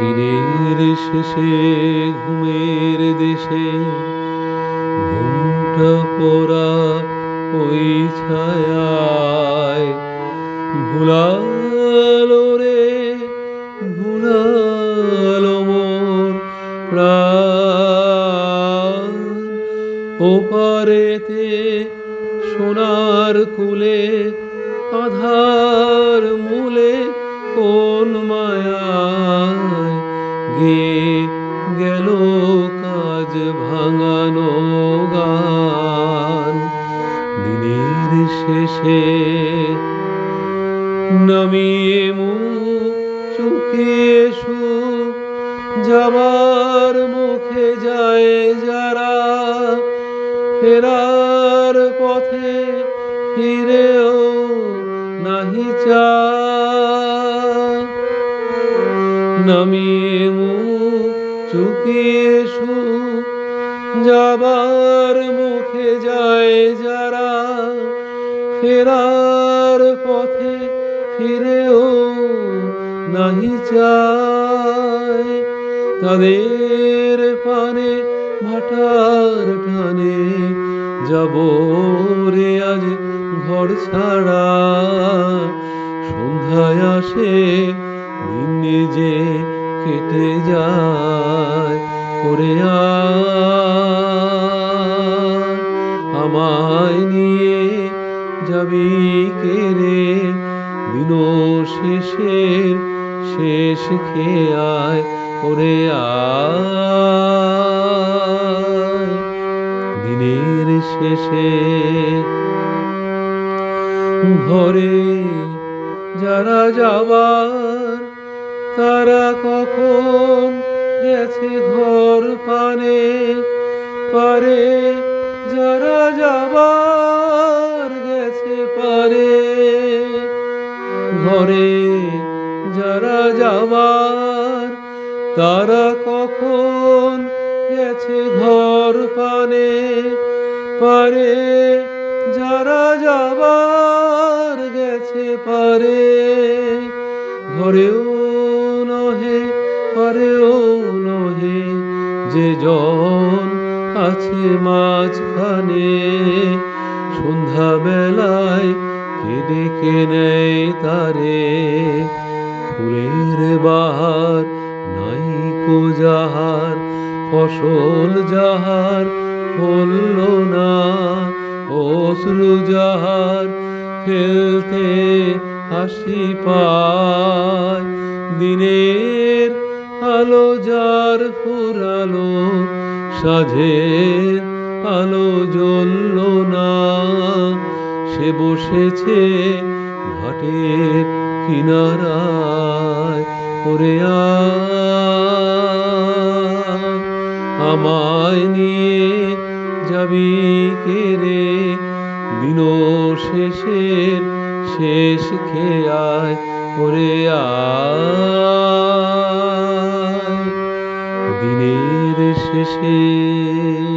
দিনের শেষে ঘুমের দেশে ঘুমটা পড়া ওই ছায়ায় ভুলালো রে ভুলালো মোর ওপারেতে সোনার কুলে, আধার মূলে কোন মায়ায় গে গেল কাজ ভাঙানো গান? দিনের শেষে নামিয়ে চুকিয়ে সুখ যাবার মুখে যায় যারা ফেরার পথে ফিরেও নাহি চা নামিয়ে মুখ চুকিয়ে সুখ যাবার মুখে যায় যারা, ফেরার পথে ফিরেও নাহি চায়। তাদের পানে, ভাটার টানে যাব রে আজ ঘর ছাড়া। সন্ধ্যায় আসে দিন যে কেটে যায়, করে আমায় নিয়ে যাবি কে রে? দিন শেষে শেষ খেয়ে আয়। করে দিনের শেষে ঘরে যারা যাবার তারা কখন গেছে ঘর পানে? পারে, যারা যাবার গেছে পারে ঘরে যারা যাবার, তারা কখন গেছে ঘর পানে? পারে, যারা যাবার গেছে পারে ঘরেও নহে পারেও নহে, যে জন আছে মাঝখানে সন্ধ্যা বেলায় কে নেয় তারে। ফুলের বাহার নাইকো যাহার, ফসল যাহার ফলল না, অশ্রু যাহার ফেলতে হাসি পায়। দিনের আলো যার ফুরালো সাঝের আলো জ্বলল না। সে বসেছে ঘাটের কিনারায় করে আয় আমায় নিয়ে যাবি কে রে? দিন শেষের শেষ খেয়ায় করে দিনের শেষে